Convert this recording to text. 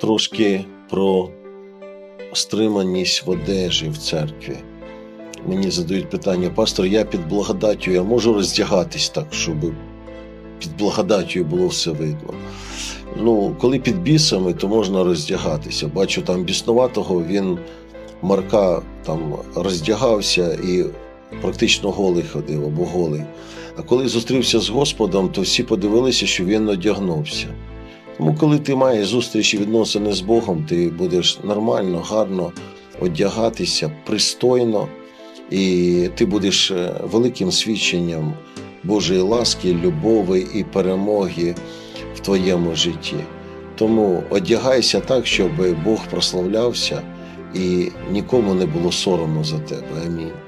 трошки про стриманість в одежі в церкві. Мені задають питання, пастор, я під благодаттю, я можу роздягатись так, щоб під благодаттю було все видно. Ну, коли під бісами, то можна роздягатися. Бачу там біснуватого, він Марка там роздягався і практично голий ходив або голий. А коли зустрівся з Господом, то всі подивилися, що він одягнувся. Тому, коли ти маєш зустрічі відносини з Богом, ти будеш нормально, гарно одягатися, пристойно, і ти будеш е, великим свідченням Божої ласки, любові і перемоги в твоєму житті. Тому одягайся так, щоб Бог прославлявся і нікому не було соромно за тебе. Амінь.